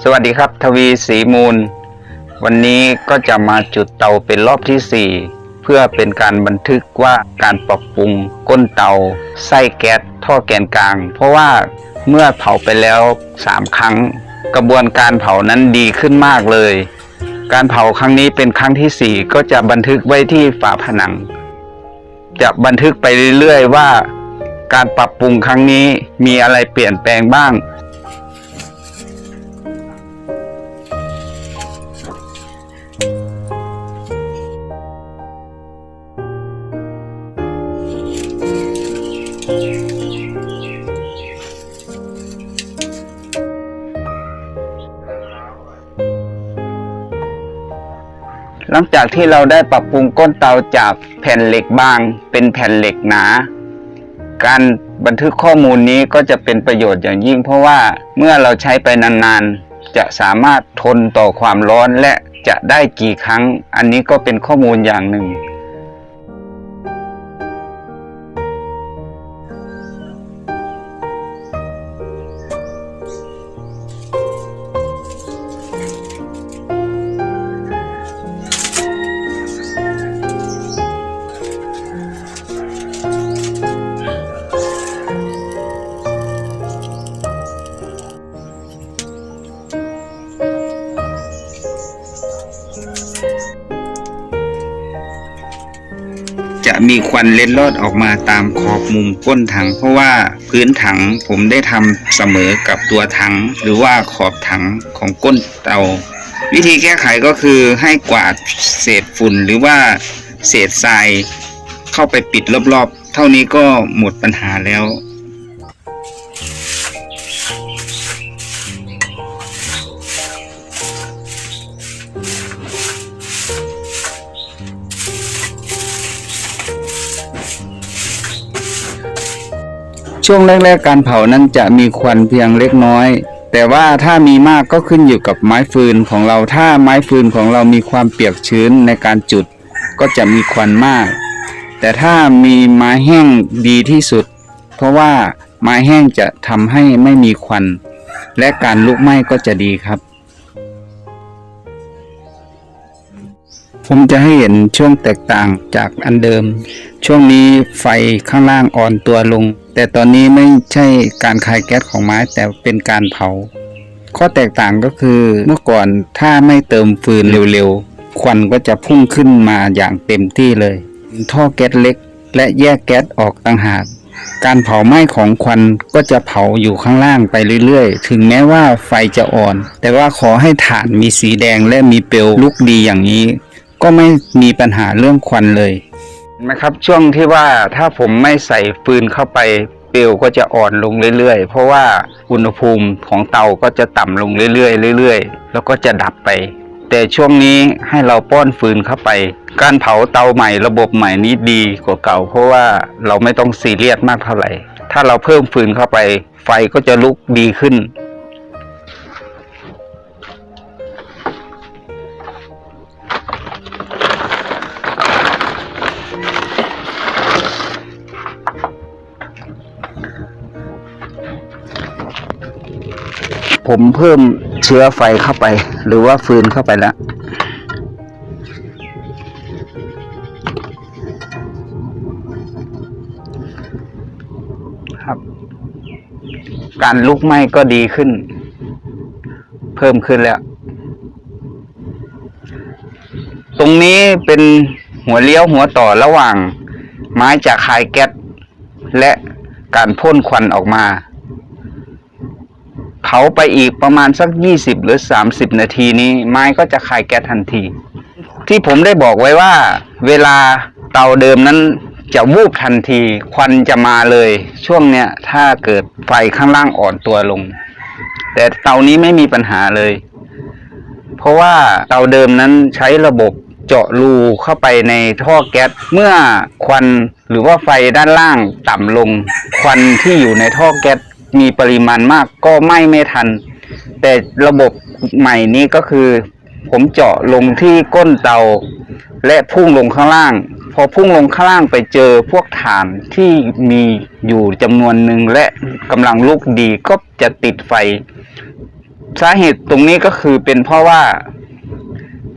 สวัสดีครับ ทวีสีมูล วันนี้ก็จะมาจุดเตาเป็นรอบที่ 4 เพื่อเป็นการบันทึกว่าการปรับปรุงก้นเตาไส้แก๊สท่อแกนกลาง เพราะว่าเมื่อเผาไปแล้ว 3 ครั้ง กระบวนการเผานั้นดีขึ้นมากเลย การเผาครั้งนี้เป็นครั้งทีสี่4 ก็จะบันทึกไว้ที่ฝาผนัง จะบันทึกไปเรื่อยๆว่า การปรับปรุงครั้งนี้มีอะไรเปลี่ยนแปลงบ้าง หลังจากที่เราได้ปรับปรุงก้นเตาจากแผ่นเหล็กบาง เป็นแผ่นเหล็กหนา การบันทึกข้อมูลนี้ก็จะเป็นประโยชน์อย่างยิ่ง เพราะว่าเมื่อเราใช้ไปนานๆ จะสามารถทนต่อความร้อนและจะได้กี่ครั้ง อันนี้ก็เป็นข้อมูลอย่างหนึ่ง มีควันเล็ดลอดออกมาตามขอบมุมก้นถัง เพราะว่าพื้นถังผมได้ทำเสมอกับตัวถัง หรือว่าขอบถังของก้นเตา วิธีแก้ไขก็คือให้กวาดเศษฝุ่นหรือว่าเศษทรายเข้าไปปิดรอบๆ เท่านี้ก็หมดปัญหาแล้ว ช่วงแรกๆการเผานั้นจะมีควันเพียงเล็กน้อย แต่ว่าถ้ามีมากก็ขึ้นอยู่กับไม้ฟืนของเราถ้าไม้ฟืนของเรามีความเปียกชื้นในการจุด ก็จะมีควันมาก แต่ถ้ามีไม้แห้งดีที่สุด เพราะว่าไม้แห้งจะทำให้ไม่มีควัน และการลุกไหม้ก็จะดีครับ ผมจะให้เห็นช่วงแตกต่างจากอันเดิม ช่วงนี้ไฟข้างล่างอ่อนตัวลง แต่ตอนนี้ไม่ใช่การคายแก๊สของไม้แต่เป็นการเผา ข้อแตกต่างก็คือเมื่อก่อนถ้าไม่เติมฟืนเร็วๆ ควันก็จะพุ่งขึ้นมาอย่างเต็มที่เลย ท่อแก๊สเล็ก และแยกแก๊สออกต่างหากการเผาไหม้ของควันก็จะเผาอยู่ข้างล่างไปเรื่อยๆ ถึงแม้ว่าไฟจะอ่อน แต่ว่าขอให้ถ่านมีสีแดงและมีเปลวลุกดีอย่างนี้ ก็ไม่มีปัญหาเรื่องควันเลย นะครับช่วงที่ว่าถ้าผมไม่ใส่ฟืนเข้าไปเปลวก็จะอ่อนลงเรื่อยๆ เพราะว่าอุณหภูมิของเตาก็จะต่ำลงเรื่อยๆเรื่อยๆ แล้วก็จะดับไป แต่ช่วงนี้ให้เราป้อนฟืนเข้าไป การเผาเตาใหม่ระบบใหม่นี้ดีกว่าเก่า เพราะว่าเราไม่ต้องซีเรียสมากเท่าไหร่ ถ้าเราเพิ่มฟืนเข้าไป ไฟก็จะลุกดีขึ้น ผมเพิ่มเชื้อไฟเข้าไป หรือว่าฟืนเข้าไปแล้วครับ การลุกไหม้ก็ดีขึ้น เพิ่มขึ้นแล้ว ตรงนี้เป็นหัวเลี้ยวหัวต่อระหว่าง ไม้จากคายแก๊สและการพ่นควันออกมา เผาไปอีกประมาณสักยี่สิบหรือสามสิบนาทีนี้ ไม้ก็จะคายแก๊สทันที ที่ผมได้บอกไว้ว่า เวลาเตาเดิมนั้นจะวูบทันที ควันจะมาเลย ช่วงเนี้ยถ้าเกิดไฟข้างล่างอ่อนตัวลง แต่เตานี้ไม่มีปัญหาเลย เพราะว่าเตาเดิมนั้นใช้ระบบเจาะรูเข้าไปในท่อแก๊สเมื่อควันหรือว่าไฟด้านล่างต่ำลง ควันที่อยู่ในท่อแก๊ส มีปริมาณมากก็ไหม้ไม่ทัน แต่ระบบใหม่นี้ก็คือ ผมเจาะลงที่ก้นเตา และพุ่งลงข้างล่าง พอพุ่งลงข้างล่างไปเจอพวกถ่านที่มีอยู่จำนวนหนึ่งและกำลังลุกดีก็จะติดไฟ สาเหตุตรงนี้ก็คือเป็นเพราะว่า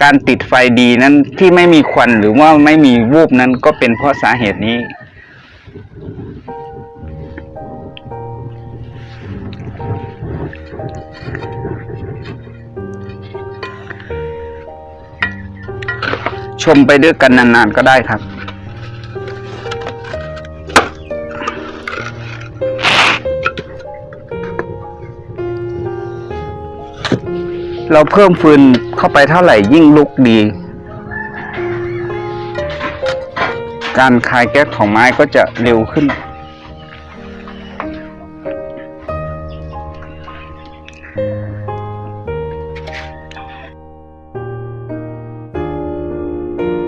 การติดไฟดีนั้นที่ไม่มีควันหรือว่าไม่มีวูบนั้นก็เป็นเพราะสาเหตุนี้ ชมไปด้วยกันนานๆก็ได้ครับ เราเพิ่มฟืนเข้าไปเท่าไหร่ยิ่งลุกดี การคายแก๊สของไม้ก็จะเร็วขึ้น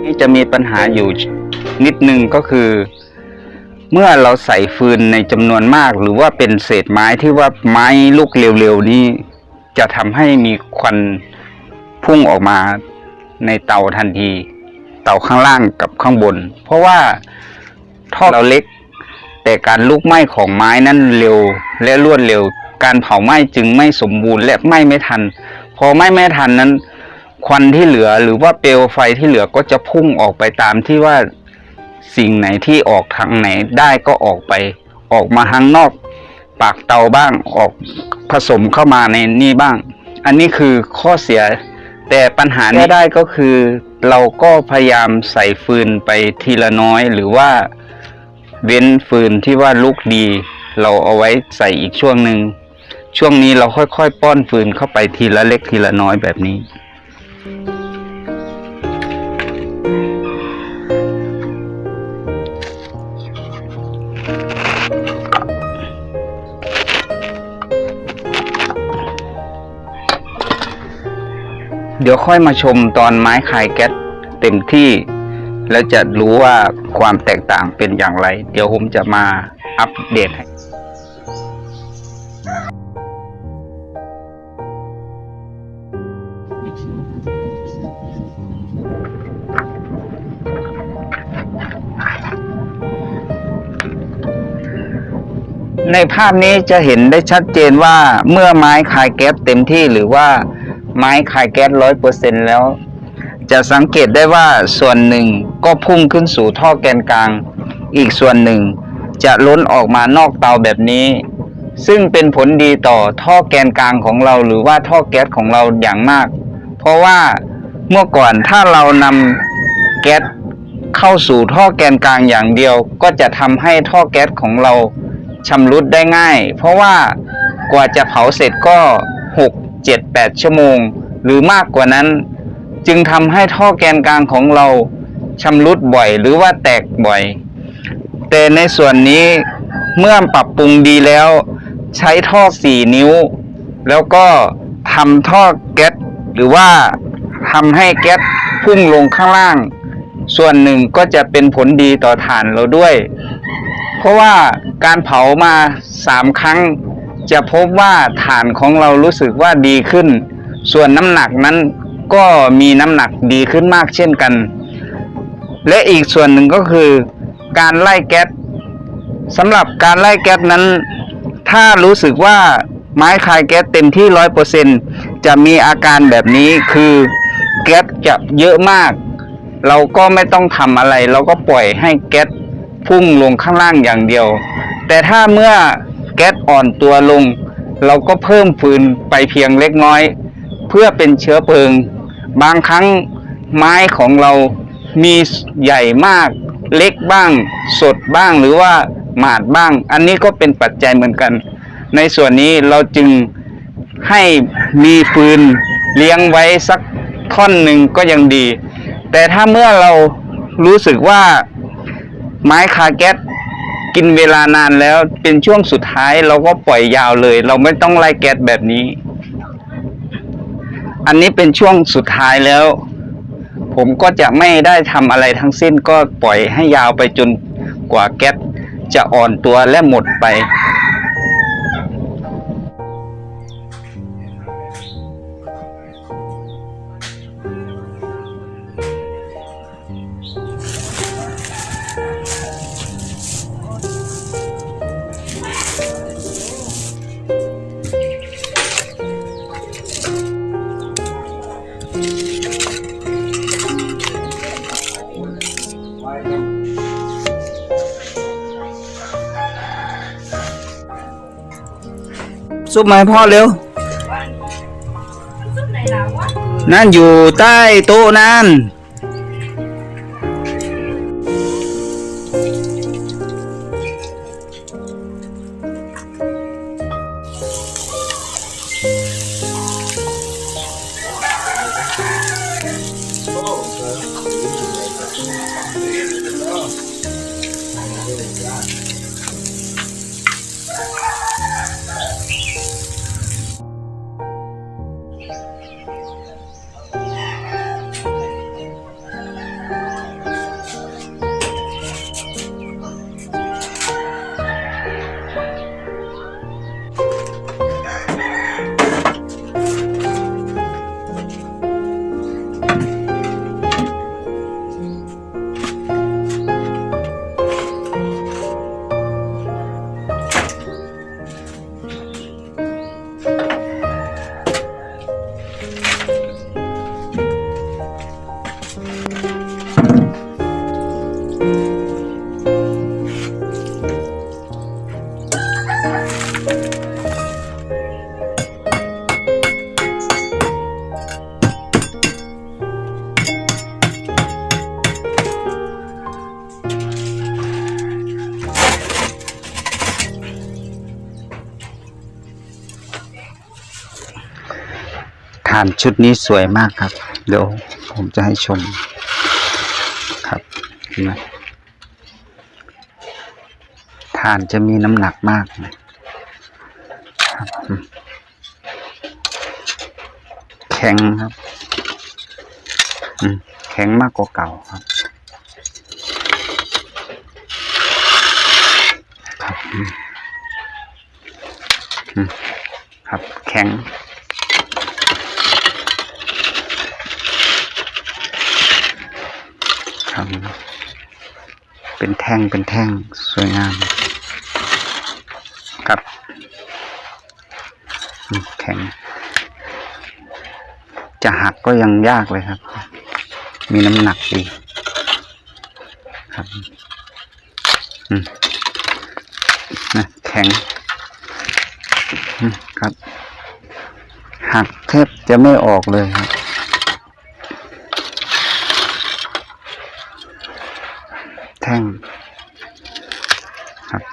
นี่จะมีปัญหาอยู่นิดนึงก็คือ เมื่อเราใส่ฟืนในจำนวนมาก หรือว่าเป็นเศษไม้ที่ว่าไม้ลุกเร็วๆนี้ จะทำให้มีควันพุ่งออกมาในเตาทันที เตาข้างล่างกับข้างบน เพราะว่าท่อเราเล็ก แต่การลุกไหม้ของไม้นั้นเร็วและรวดเร็ว การเผาไหม้จึงไม่สมบูรณ์และไหม้ไม่ทัน พอไหม้ไม่ทันนั้น ควันที่เหลือหรือว่าเปลวไฟที่เหลือก็จะพุ่งออกไปตามที่ว่าสิ่งไหนที่ออกทางไหนได้ก็ออกไป ออกมาข้างนอก ปากเตาบ้างออกผสมเข้ามาในนี่บ้าง อันนี้คือข้อเสีย แต่ปัญหาที่ได้ก็คือ เราก็พยายามใส่ฟืนไปทีละน้อยหรือว่าเว้นฟืนที่ว่าลุกดี เราเอาไว้ใส่อีกช่วงหนึ่งช่วงนี้เราค่อยๆ ป้อนฟืนเข้าไปทีละเล็กทีละน้อยแบบนี้ เดี๋ยวค่อยมาชมตอนไม้คายแก๊สเต็มที่ แล้วจะรู้ว่าความแตกต่างเป็นอย่างไร เดี๋ยวผมจะมาอัปเดตให้ ในภาพนี้จะเห็นได้ชัดเจนว่าเมื่อไม้คายแก๊สเต็มที่หรือว่าไม้คายแก๊สร้อยเปอร์เซ็นแล้ว จะสังเกตได้ว่าส่วนหนึ่งก็พุ่งขึ้นสู่ท่อแกนกลาง อีกส่วนหนึ่ง จะล้นออกมานอกเตาแบบนี้ ซึ่งเป็นผลดีต่อท่อแกนกลางของเราหรือว่าท่อแก๊สของเราอย่างมาก เพราะว่าเมื่อก่อนถ้าเรานำแก๊สเข้าสู่ท่อแกนกลางอย่างเดียว ก็จะทำให้ท่อแก๊สของเรา ชำรุดได้ง่าย เพราะว่ากว่าจะเผาเสร็จก็ 6 7 8 ชั่วโมง หรือมากกว่านั้น จึงทำให้ท่อแกนกลางของเราชำรุดบ่อยหรือว่าแตกบ่อย แต่ในส่วนนี้เมื่อปรับปรุงดีแล้ว ใช้ท่อ 4 นิ้ว แล้วก็ทำท่อแก๊สหรือว่าทำให้แก๊สพุ่งลงข้างล่าง ส่วนหนึ่งก็จะเป็นผลดีต่อฐานเราด้วย ราะว่าการเผามาสามครั้ง จะพบว่าฐานของเรารู้สึกว่าดีขึ้น ส่วนน้ำหนักนั้นก็มีน้ำหนักดีขึ้นมากเช่นกัน และอีกส่วนหนึ่งก็คือการไล่แก๊สสำหรับการไล่แก๊สนั้น ถ้ารู้สึกว่าไม้คายแก๊สเต็มที่ร้อยเปอร์เซ็นจะมีอาการแบบนี้คือแก๊สจะเยอะมาก เราก็ไม่ต้องทำอะไร เราก็ปล่อยให้แก๊ส พุ่งลงข้างล่างอย่างเดียว แต่ถ้าเมื่อแก๊สอ่อนตัวลง เราก็เพิ่มฟืนไปเพียงเล็กน้อย เพื่อเป็นเชื้อเพลิง บางครั้งไม้ของเรามีใหญ่มาก เล็กบ้าง สดบ้างหรือว่าหมาดบ้าง อันนี้ก็เป็นปัจจัยเหมือนกัน ในส่วนนี้เราจึงให้มีฟืนเลี้ยงไว้สักท่อนหนึ่งก็ยังดี แต่ถ้าเมื่อเรารู้สึกว่า ไม้คาแก๊สกินเวลานานแล้วเป็นช่วงสุดท้ายเราก็ปล่อยยาวเลย เราไม่ต้องไล่แก๊สแบบนี้ อันนี้เป็นช่วงสุดท้ายแล้ว ผมก็จะไม่ได้ทำอะไรทั้งสิ้นก็ปล่อยให้ยาวไปจนกว่าแก๊สจะอ่อนตัวและหมดไป ซุปมาให้พ่อเร็ว นั่นอยู่ใต้โต๊ะนั่นานชุดนี้สวยมากครับ เดี๋ยวผมจะให้ชมครับเห็นไหมฐานจะมีน้ำหนักมากนะครับแข็งครับแข็งมากกว่าเก่าครับครับครับแข็ง ครับเป็นแท่งเป็นแท่งสวยงามครับแข็ง จะหักก็ยังยากเลยครับ มีน้ำหนักดีครับอืมนะแข็งครับ หักแทบจะไม่ออกเลยครับ แท่งครับ